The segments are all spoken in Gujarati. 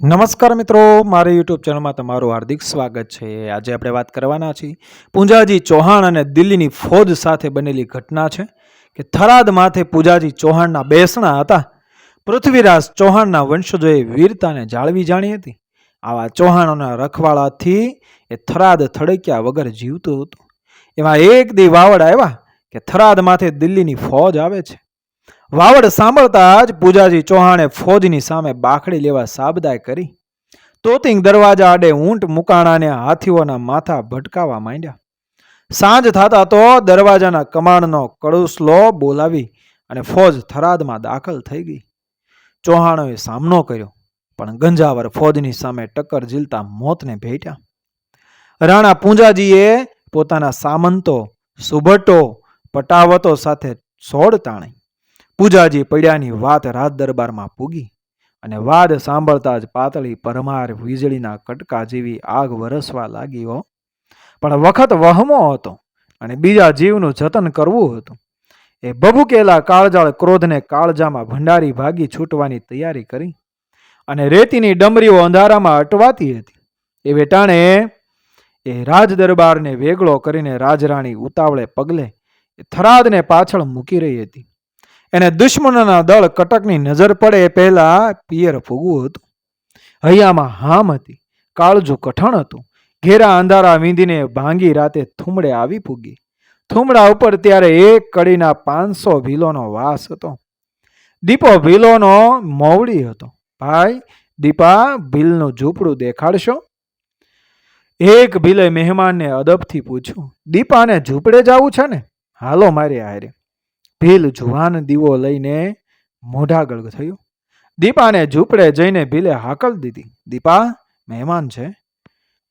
નમસ્કાર મિત્રો, મારી યુટ્યુબ ચેનલમાં તમારું હાર્દિક સ્વાગત છે. આજે આપણે વાત કરવાના છીએ પૂંજાજી ચૌહાણ અને દિલ્હીની ફોજ સાથે બનેલી ઘટના છે કે થરાદ માથે પૂજાજી ચૌહાણના બેસણા હતા. પૃથ્વીરાજ ચૌહાણના વંશજોએ વીરતાને જાળવી જાણી હતી. આવા ચૌહાણોના રખવાળાથી એ થરાદ થડક્યા વગર જીવતું હતું. એમાં એક દી વાવડ આવ્યા કે થરાદ માથે દિલ્હીની ફોજ આવે છે. વાવડ સાંભળતા જ પૂજાજી ચૌહાણે ફોજની સામે બાખડી લેવા સાબદાય કરી. તોતિંગ દરવાજા આડે ઊંટ મુકાણાને હાથીઓના માથા ભટકાવા માંડ્યા. સાંજ થતા તો દરવાજાના કમાણનો કડુસલો બોલાવી અને ફોજ થરાદમાં દાખલ થઈ ગઈ. ચૌહાણોએ સામનો કર્યો, પણ ગંજાવર ફોજની સામે ટક્કર ઝીલતા મોતને ભેટ્યા. રાણા પૂંજાજીએ પોતાના સામંતો સુભટો પટાવતો સાથે સોડ તાણી. પૂજાજી પડ્યાની વાત રાજ દરબારમાં પૂગી અને વાદ સાંભળતા જ પાતળી પરમાર વીજળીના કટકા જેવી આગ વરસવા લાગી હો. પણ વખત વહમો હતો અને બીજા જીવનું જતન કરવું હતું. એ બબુકેલા કાળજાળ ક્રોધને કાળજામાં ભંડારી ભાગી છૂટવાની તૈયારી કરી અને રેતીની ડમરીઓ અંધારામાં અટવાતી હતી. એ વેટાણે એ રાજ દરબારને વેગળો કરીને રાજરાણી ઉતાવળે પગલે એ થરાદને પાછળ મૂકી રહી હતી. એને દુશ્મનોના દળ કટકની નજર પડે એ પહેલા પિયર ફૂગવું હતું. હૈયામાં હામ હતી, કાળજું કઠણ હતું. ઘેરા અંધારા વીંધીને ભાંગી રાતે થુમડે આવી પૂગી. થુમડા ઉપર ત્યારે એક કડીના પાંચસો ભીલોનો વાસ હતો. દીપો ભીલોનો મોવડી હતો. ભાઈ, દીપા, ભીલનું ઝૂંપડું દેખાડશો? એક ભીલે મહેમાનને અદબથી પૂછ્યું, દીપાને ઝૂંપડે જવું છે ને? હાલો મારી હારે. ભીલ જુવાન દીવો લઈને મોઢાગળ થયું. દીપાને ઝૂંપડે જઈને ભીલે હાકલ દીધી. દીપા, મહેમાન છે.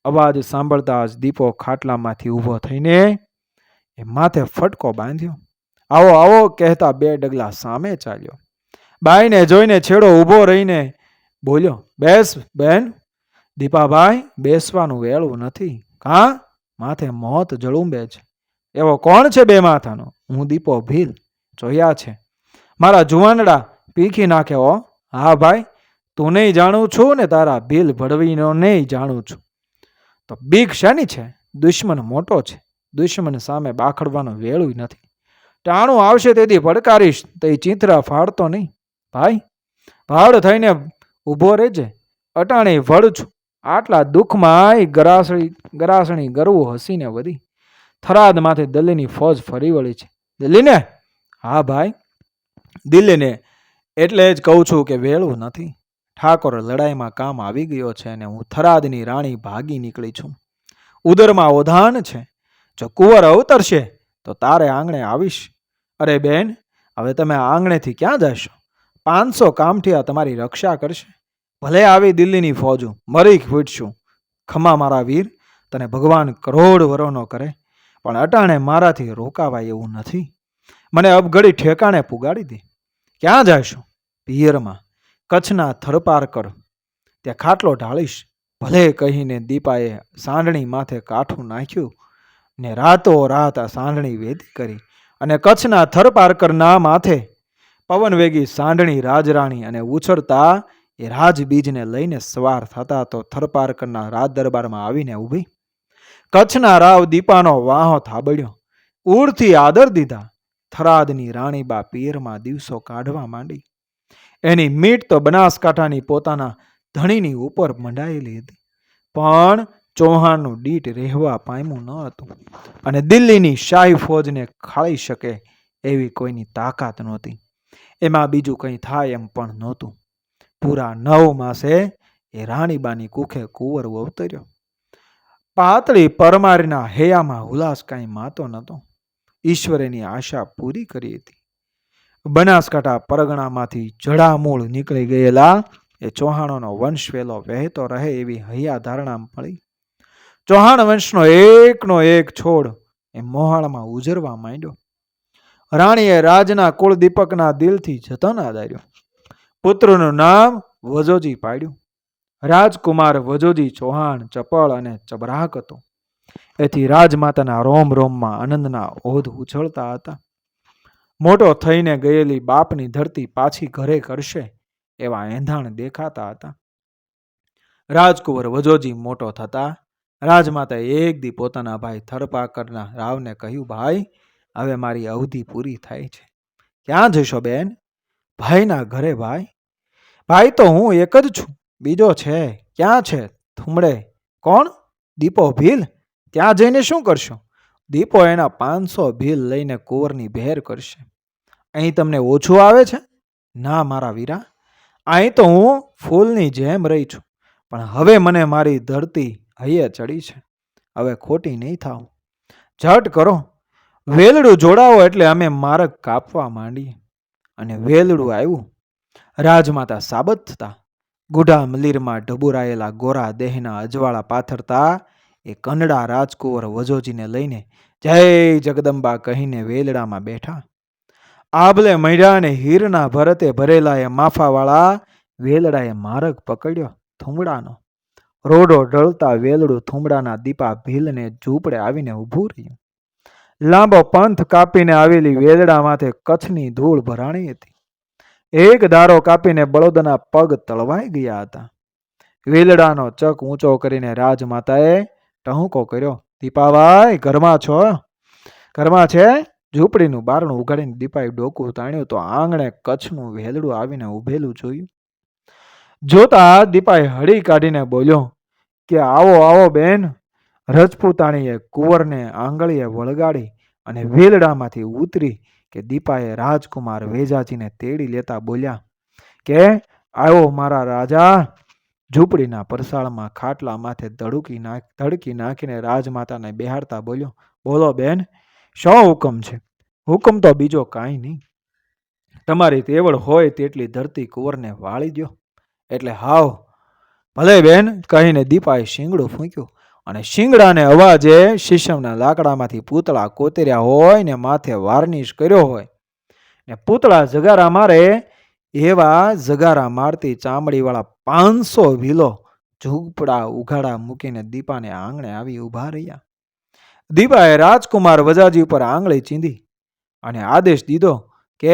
અવાજ સાંભળતા જ દીપો ખાટલામાંથી ઊભો થઈને એ માથે ફટકો બાંધ્યો. આવો આવો કહેતા બે ડગલા સામે ચાલ્યો. બાઈને જોઈને છેડો ઊભો રહીને બોલ્યો, બેસ, બેન. દીપાભાઈ બેસવાનું વેળું નથી. કાં? માથે મોત જળુંબે છે. એવો કોણ છે બે માથાનો? હું દીપો ભીલ. જોયા છે. મારા જુવાનડા પીખી નાખે હો હા ભાઈ, તું નહીં જાણું છું ને તારા ભીલ ભડવીનો નહીં જાણું છું. તો બીક શાની છે? દુશ્મન મોટો છે. દુશ્મન સામે બાખડવાનો વેળું નથી. ટાણું આવશે તેથી પડકારીશ તે ચિંતરા ફાડતો નહીં. ભાઈ, ભાડ થઈને ઊભો રહેજે. અટાણે વળ છું. આટલા દુઃખમાં ગરાસણી ગરાસણી ગરવું હસીને વધી. થરાદ માથે ફોજ ફરી વળી છે. દિલ્હીને હા ભાઈ, દિલ્હીને એટલે જ કહું છું કે વેળું નથી. ઠાકોર લડાઈમાં કામ આવી ગયો છે અને હું થરાદની રાણી ભાગી નીકળી છું. ઉદરમાં ઓધાન છે. જો કુંવર અવતરશે, તો તારે આંગણે આવીશ. અરે બેન, હવે તમે આંગણેથી ક્યાં જશો? પાંચસો કામઠિયા તમારી રક્ષા કરશે. ભલે આવી દિલ્હીની ફોજો મરી ફૂટશું. ખમા મારા વીર, તને ભગવાન કરોડ વરોનો કરે, પણ અટાણે મારાથી રોકાવાય એવું નથી. મને અબઘડી ઠેકાણે પુગાડી દી. ક્યાં જાશું પિયરમાં. કચ્છના થરપારકર ત્યાં ખાટલો ઢાળીશ. ભલે કહીને દીપાએ સાંડણી માથે કાઠું નાખ્યું ને રાતો રાત આ સાંડણી વેદી કરી અને કચ્છના થરપારકરના માથે પવનવેગી સાંડણી રાજરાણી અને ઉછળતા એ રાજબીજને લઈને સવાર થતા તો થરપારકરના રાજ દરબારમાં આવીને ઊભી. કચ્છના રાવ દીપાનો વાહો થાબડ્યો ઉડથી આદર દીધા. થરાદની રાણીબા પિયરમાં દિવસો કાઢવા માંડી. એની મીટ તો બનાસકાંઠાની પોતાના ધણીની ઉપર મંડાયેલી હતી. પણ ચૌહાણનું દીટ રહેવા પામ્યું ન હતું અને દિલ્હીની શાહી ફૌજને ખાળી શકે એવી કોઈની તાકાત નહોતી. એમાં બીજું કંઈ થાય એમ પણ નહોતું. પૂરા નવ માસે એ રાણીબાની કુખે કુંવર અવતર્યો. પાતળી પરમારીના હૈયામાં હુલાસ કાંઈ માતો નહોતો. ઈશ્વરેની આશા પૂરી કરી હતી. બનાસકાંઠા પરગણામાંથી જડામૂળ નીકળી ગયેલા એ ચૌહાણોનો વંશ વેલો વહેતો રહે એવી હૈયા ધારણા મળી ચૌહાણ વંશનો એકનો એક છોડ એ મોહાળમાં ઉજરવા માંડ્યો. રાણીએ રાજના કુળદીપકના દિલથી જતન આદાર્યો પુત્રનું નામ વજોજી પાડ્યું. રાજકુમાર વજોજી ચૌહાણ ચપળ અને ચબરાહક હતો. એથી રાજમાતાના રોમ રોમમાં આનંદના ઓધ ઉછળતા હતા. મોટો થઈને ગયેલી બાપની ધરતી પાછી ઘરે કરશે એવા એંધાણ દેખાતા હતા. રાજકુંવર વજોજી મોટો થતા રાજમાતાએ એક દી પોતાના ભાઈ થરપાકરના રાવને કહ્યું, ભાઈ, હવે મારી અવધિ પૂરી થાય છે. ક્યાં જશો બેન? ભાઈના ઘરે, ભાઈ. ભાઈ તો હું એક જ છું. બીજો છે. ક્યાં છે? થુમડે. કોણ? દીપો ભીલ? ત્યાં જઈને શું કરશો? દીપો એના પાંચસો ભીલ લઈને કુંવરની ભેર કરશે. અહીં તમને ઓછું આવે છે? ના, મારા વીરા. અહીં તો હું ફૂલની જેમ રહી છું, પણ હવે મને મારી ધરતી હૈયે ચડી છે. હવે ખોટી નહીં થાવ ઝટ કરો. વેલડું જોડાવો એટલે અમે માર્ગ કાપવા માંડીએ. અને વેલડું આવ્યું. રાજમાતા સાબત થતા. ગુઢા મલીરમાં ઢબુરાયેલા ગોરા દેહના અજવાળા પાથરતા એ કનડા રાજકુંવર વજોજીને લઈને જય જગદંબા કહીને વેલડામાં બેઠા. આભલે મૈડાને હીરના ભરતે ભરેલા એ માફાવાળા વેલડાએ માર્ગ પકડ્યો થુમડાનો. રોડો ઢળતા વેલડું થુમડાના દીપા ભીલને ઝૂંપડે આવીને ઊભું રહ્યું. લાંબો પંથ કાપીને આવેલી વેલડા માથે કચ્છની ધૂળ ભરાણી હતી. એક દારો કાપીને બળદના પગ તળવાઈ ગયા હતા. વેલડાનો ચક ઊંચો કરીને રાજમાતાએ ટહુકો કર્યો. દીપાભાઈ, ઘરમાં છો? ઘરમાં છે? ઝૂંપડીનું બારણું ઉઘાડીને દીપાએ ડોકું તાણ્યું તો આંગણે કચ્છનું વેલડું આવીને ઊભેલું જોયું. જોતા દીપાએ હળી કાઢીને બોલ્યો, કે આવો આવો બેન. રજપૂતાણીએ કુંવરને આંગળીએ વળગાડી અને વેલડામાંથી ઉતરી કે દીપાએ રાજકુમાર વેજાજીને તેડી લેતા બોલ્યા, કે આવો મારા રાજા ઝૂંપડીના પરસાળમાં ખાટલા માથે ધડુકી નાખ, ધડકી નાખીને રાજમાતાને બેહાડતા બોલ્યો, બોલો બેન, શો હુકમ છે? હુકમ તો બીજો કાંઈ નહીં. તમારી તેવડ હોય તેટલી ધરતી કુંવરને વાળી દ્યો. એટલે હાવ. ભલે બેન, કહીને દીપાએ શીંગડું ફૂંક્યું અને શિંગડાને અવાજે શીશમના લાકડામાંથી પૂતળા કોતર્યા હોય ને માથે વાર્નિશ કર્યો હોય. ને પૂતળા જગારા મારે એવા જગારા મારતી ચામડીવાળા પાંચસો ભીલો ઝૂંપડા ઉઘાડા મૂકીને દીપાને આંગણે આવી ઊભા રહ્યા. દીપાએ રાજકુમાર વજાજી ઉપર આંગળી ચીંધી અને આદેશ દીધો કે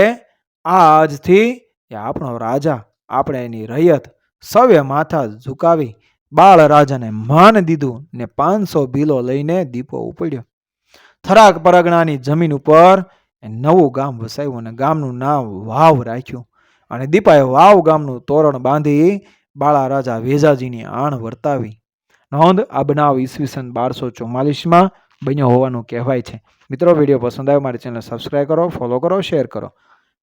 આજથી એ આપણો રાજા, આપણે એની રૈયત સવે માથા ઝુકાવી બાળ રાજાને માન દીધું ને પાંચસો ભીલો લઈને દીપો ઉપડ્યો. થરાક પરગણાની જમીન ઉપર એ નવું ગામ વસાવ્યું અને ગામનું નામ વાવ રાખ્યું. અને દીપાએ વાવ ગામનું તોરણ બાંધી બાળા રાજા વેજાજીની આણ વર્તાવી. નોંધ, આ બનાવ ઈસવીસન બારસો ચોમાલીસમાં બન્યો હોવાનું કહેવાય છે. મિત્રો, વીડિયો પસંદ આવ્યો મારી ચેનલ સબસ્ક્રાઈબ કરો, ફોલો કરો, શેર કરો.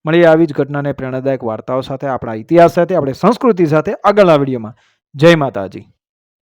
મળીએ આવી જ ઘટનાને પ્રેરણાદાયક વાર્તાઓ સાથે, આપણા ઇતિહાસ સાથે, આપણી સંસ્કૃતિ સાથે આગળના વિડીયોમાં. જય માતાજી.